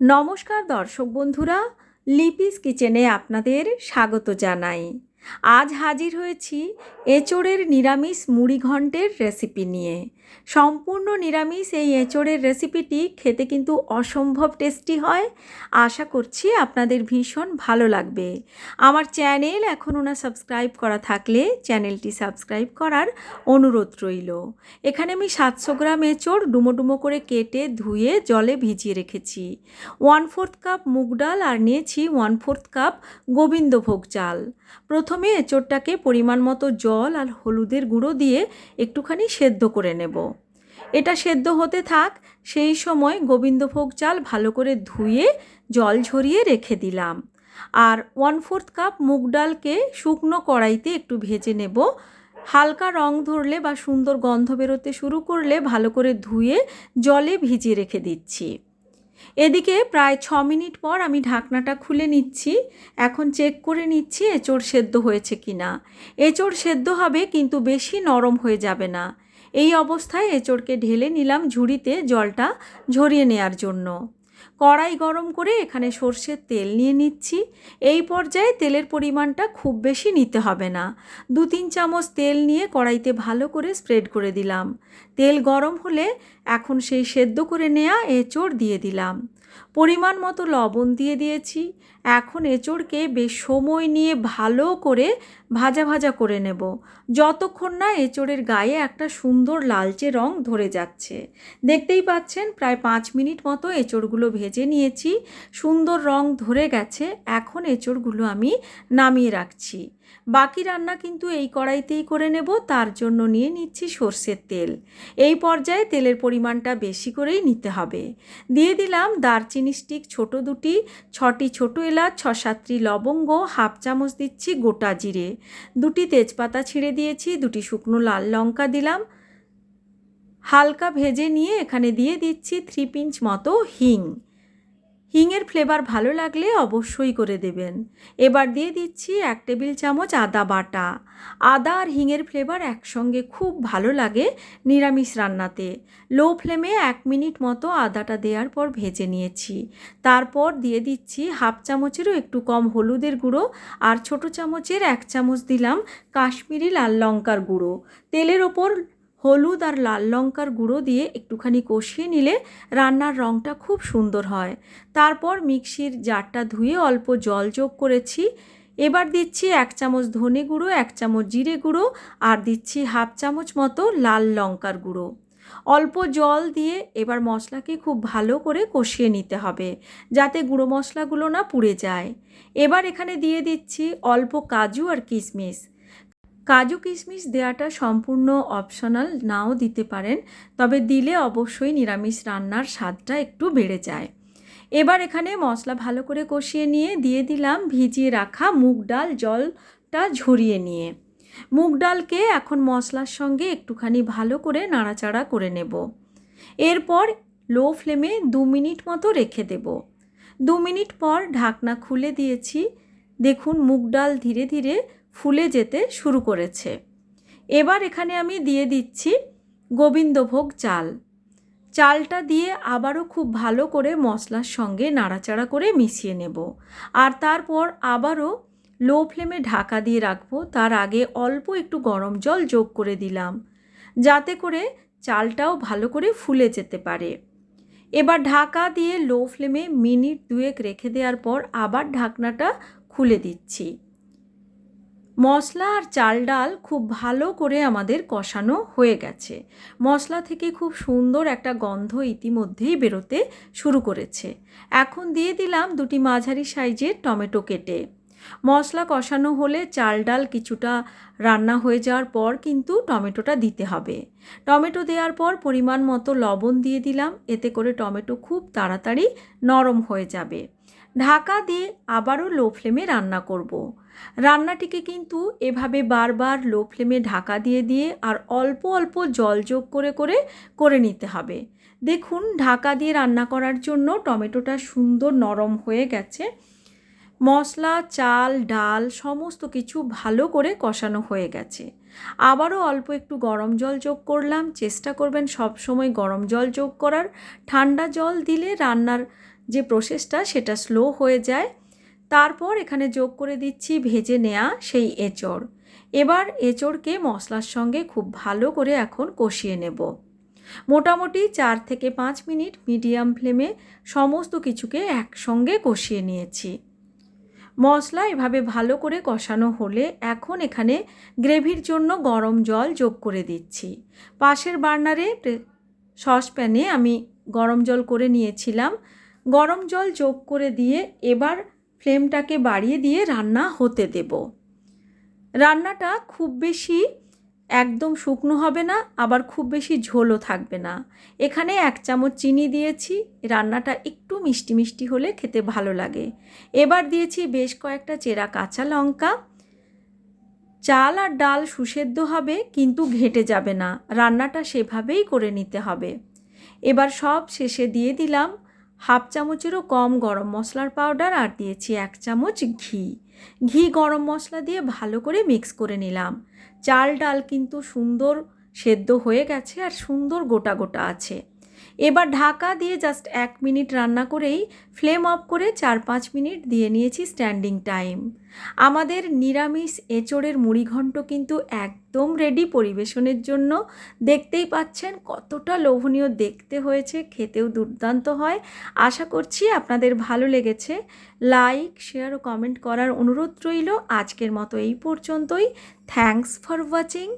নমস্কার দর্শক বন্ধুরা, লিপিস কিচেনে আপনাদের স্বাগত জানাই। আজ হাজির হয়েছি এঁচোড়ের নিরামিষ মুড়ি ঘন্টের রেসিপি নিয়ে। সম্পূর্ণ নিরামিষ এই এঁচোড়ের রেসিপিটি খেতে কিন্তু অসম্ভব টেস্টি হয়। আশা করছি আপনাদের ভীষণ ভালো লাগবে। আমার চ্যানেল এখনও না সাবস্ক্রাইব করা থাকলে চ্যানেলটি সাবস্ক্রাইব করার অনুরোধ রইল। এখানে আমি সাতশো গ্রাম এঁচোড় ডুমো ডুমো করে কেটে ধুয়ে জলে ভিজিয়ে রেখেছি। ওয়ান ফোর্থ কাপ মুগ ডাল আর নিয়েছি ওয়ান ফোর্থ কাপ গোবিন্দভোগ চাল। প্রথমে এঁচোড়টাকে পরিমাণ মতো জল আর হলুদের গুঁড়ো দিয়ে একটুখানি সেদ্ধ করে নেব। এটা সেদ্ধ হতে থাক, সেই সময় গোবিন্দভোগ চাল ভালো করে ধুয়ে জল ঝরিয়ে রেখে দিলাম। আর ওয়ান ফোর্থ কাপ মুগ ডালকে শুকনো কড়াইতে একটু ভেজে নেব। হালকা রং ধরলে বা সুন্দর গন্ধ বেরোতে শুরু করলে ভালো করে ধুয়ে জলে ভিজিয়ে রেখে দিচ্ছি। এদিকে প্রায় ছ মিনিট পর আমি ঢাকনাটা খুলে নিচ্ছি। এখন চেক করে নিচ্ছি এঁচোড় সেদ্ধ হয়েছে কি না এঁচোড় সেদ্ধ হবে কিন্তু বেশি নরম হয়ে যাবে না। এই অবস্থায় এঁচোড়কে ঢেলে নিলাম ঝুড়িতে জলটা ঝরিয়ে নেওয়ার জন্য। কড়াই গরম করে এখানে সর্ষের তেল নিয়ে নিচ্ছি। এই পর্যায়ে তেলের পরিমাণটা খুব বেশি নিতে হবে না। দু তিন চামচ তেল নিয়ে কড়াইতে ভালো করে স্প্রেড করে দিলাম। তেল গরম হলে এখন সেই সেদ্ধ করে নেওয়া এঁচড় দিয়ে দিলাম। পরিমাণ মতো লবণ দিয়ে দিয়েছি। এখন এঁচোড়কে বেশ সময় নিয়ে ভালো করে ভাজা ভাজা করে নেব। যতক্ষণ না এঁচড়ের গায়ে একটা সুন্দর লালচে রং ধরে যাচ্ছে। দেখতেই পাচ্ছেন প্রায় পাঁচ মিনিট মতো এঁচড়গুলো ভেজে নিয়েছি। সুন্দর রং ধরে গেছে। এখন এঁচোড়গুলো আমি নামিয়ে রাখছি। বাকি রান্না কিন্তু এই কড়াইতেই করে নেব, তার জন্য নিয়ে নিচ্ছি সর্ষের তেল। এই পর্যায়ে তেলের পরিমাণটা বেশি করেই নিতে হবে। দিয়ে দিলাম দারচিনি স্টিক ছোট দুটি, ছটি ছোট এলাচ, ছ সাতটি লবঙ্গ, হাফ চামচ দিচ্ছি গোটা জিরে। দুটি তেজপাতা ছিঁড়ে দিয়েছি, দুটি শুকনো লাল লঙ্কা দিলাম। হালকা ভেজে নিয়ে এখানে দিয়ে দিচ্ছি থ্রি পিঞ্চ মতো হিং। হিংয়ের ফ্লেভার ভালো লাগলে অবশ্যই করে দেবেন। এবার দিয়ে দিচ্ছি এক টেবিল চামচ আদা বাটা। আদা আর হিংয়ের ফ্লেভার একসঙ্গে খুব ভালো লাগে নিরামিষ রান্নাতে। লো ফ্লেমে এক মিনিট মতো আদাটা দেওয়ার পর ভেজে নিয়েছি। তারপর দিয়ে দিচ্ছি হাফ চামচেরও একটু কম হলুদের গুঁড়ো আর ছোট চামচের এক চামচ দিলাম কাশ্মীরি লাল লঙ্কার গুঁড়ো। তেলের ওপর হলুদ আর লাল লঙ্কার গুঁড়ো দিয়ে একটুখানি কষিয়ে নিলে রান্নার রঙটা খুব সুন্দর হয়। তারপর মিক্সির জারটা ধুয়ে অল্প জল যোগ করেছি। এবার দিচ্ছি এক চামচ ধনে গুঁড়ো, এক চামচ জিরে গুঁড়ো আর দিচ্ছি হাফ চামচ মতো লাল লঙ্কার গুঁড়ো। অল্প জল দিয়ে এবার মশলাকে খুব ভালো করে কষিয়ে নিতে হবে যাতে গুঁড়ো মশলাগুলো না পুড়ে যায়। এবার এখানে দিয়ে দিচ্ছি অল্প কাজু আর কিশমিশ। কাজু কিশমিশ দেওয়াটা সম্পূর্ণ অপশনাল নাও দিতে পারেন, তবে দিলে অবশ্যই নিরামিষ রান্নার স্বাদটা একটু বেড়ে যায়। এবার এখানে মশলা ভালো করে কষিয়ে নিয়ে দিয়ে দিলাম ভিজিয়ে রাখা মুগ ডাল, জলটা ঝরিয়ে নিয়ে। মুগ ডালকে এখন মশলার সঙ্গে একটুখানি ভালো করে নাড়াচাড়া করে নেব। এরপর লো ফ্লেমে দু মিনিট মতো রেখে দেব। দু মিনিট পর ঢাকনা খুলে দিয়েছি। দেখুন মুগ ডাল ধীরে ধীরে ফুলে যেতে শুরু করেছে। এবার এখানে আমি দিয়ে দিচ্ছি গোবিন্দভোগ চাল। চালটা দিয়ে আবারও খুব ভালো করে মশলার সঙ্গে নাড়াচাড়া করে মিশিয়ে নেব। আর তারপর আবারও লো ফ্লেমে ঢাকা দিয়ে রাখব। তার আগে অল্প একটু গরম জল যোগ করে দিলাম, যাতে করে চালটাও ভালো করে ফুলে যেতে পারে। এবার ঢাকা দিয়ে লো ফ্লেমে মিনিট দুয়েক রেখে দেওয়ার পর আবার ঢাকনাটা খুলে দিচ্ছি। মশলা আর চাল ডাল খুব ভালো করে আমাদের কষানো হয়ে গেছে। মশলা থেকে খুব সুন্দর একটা গন্ধ ইতিমধ্যেই বেরোতে শুরু করেছে। এখন দিয়ে দিলাম দুটি মাঝারি সাইজের টমেটো কেটে। মশলা কষানো হলে চাল ডাল কিছুটা রান্না হয়ে যাওয়ার পর কিন্তু টমেটোটা দিতে হবে। টমেটো দেওয়ার পর পরিমাণ মতো লবণ দিয়ে দিলাম। এতে করে টমেটো খুব তাড়াতাড়ি নরম হয়ে যাবে। ঢাকা দিয়ে আবারও লো ফ্লেমে রান্না করব। রান্নাটিকে কিন্তু এভাবে বারবার লো ফ্লেমে ঢাকা দিয়ে দিয়ে আর অল্প অল্প জল যোগ করে করে করে নিতে হবে। দেখুন, ঢাকা দিয়ে রান্না করার জন্য টমেটোটা সুন্দর নরম হয়ে গেছে। মশলা, চাল, ডাল সমস্ত কিছু ভালো করে কষানো হয়ে গেছে। আবারও অল্প একটু গরম জল যোগ করলাম। চেষ্টা করবেন সব সময় গরম জল যোগ করার। ঠান্ডা জল দিলে রান্নার যে প্রসেসটা সেটা স্লো হয়ে যায়। তারপর এখানে যোগ করে দিচ্ছি ভেজে নেওয়া সেই এঁচড়। এবার এঁচড়কে মশলার সঙ্গে খুব ভালো করে এখন কষিয়ে নেব। মোটামুটি চার থেকে পাঁচ মিনিট মিডিয়াম ফ্লেমে সমস্ত কিছুকে একসঙ্গে কষিয়ে নিয়েছি। মশলা এভাবে ভালো করে কষানো হলে এখন এখানে গ্রেভির জন্য গরম জল যোগ করে দিচ্ছি। পাশের বার্নারে সসপ্যানে আমি গরম জল করে নিয়েছিলাম। গরম জল যোগ করে দিয়ে এবার ফ্লেমটাকে বাড়িয়ে দিয়ে রান্না হতে দেব। রান্নাটা খুব বেশি একদম শুকনো হবে না, আবার খুব বেশি ঝোলও থাকবে না। এখানে এক চামচ চিনি দিয়েছি, রান্নাটা একটু মিষ্টি মিষ্টি হলে খেতে ভালো লাগে। এবার দিয়েছি বেশ কয়েকটা চেরা কাঁচা লঙ্কা। চাল আর ডাল সুসেদ্ধ হবে, কিন্তু ঘেটে যাবে না। রান্নাটা সেভাবেই করে নিতে হবে। এবার সব শেষে দিয়ে দিলাম হাফ চামচেরও কম গরম মশলার পাউডার আর দিয়েছি এক চামচ ঘি। ঘি গরম মশলা দিয়ে ভালো করে মিক্স করে নিলাম। চাল ডাল কিন্তু সুন্দর সেদ্ধ হয়ে গেছে আর সুন্দর গোটা গোটা আছে। এবার ঢাকা দিয়ে জাস্ট এক মিনিট রান্না করেই ফ্লেম অফ করে চার পাঁচ মিনিট দিয়ে নিয়েছি স্ট্যান্ডিং টাইম আমাদের নিরামিষ এঁচড়ের মুড়িঘণ্ট কিন্তু একদম রেডি পরিবেশনের জন্য। দেখতেই পাচ্ছেন কতটা লোভনীয় দেখতে হয়েছে, খেতেও দুর্দান্ত হয়। আশা করছি আপনাদের ভালো লেগেছে। লাইক শেয়ার ও কমেন্ট করার অনুরোধ রইল। আজকের মতো এই পর্যন্তই। Thanks for watching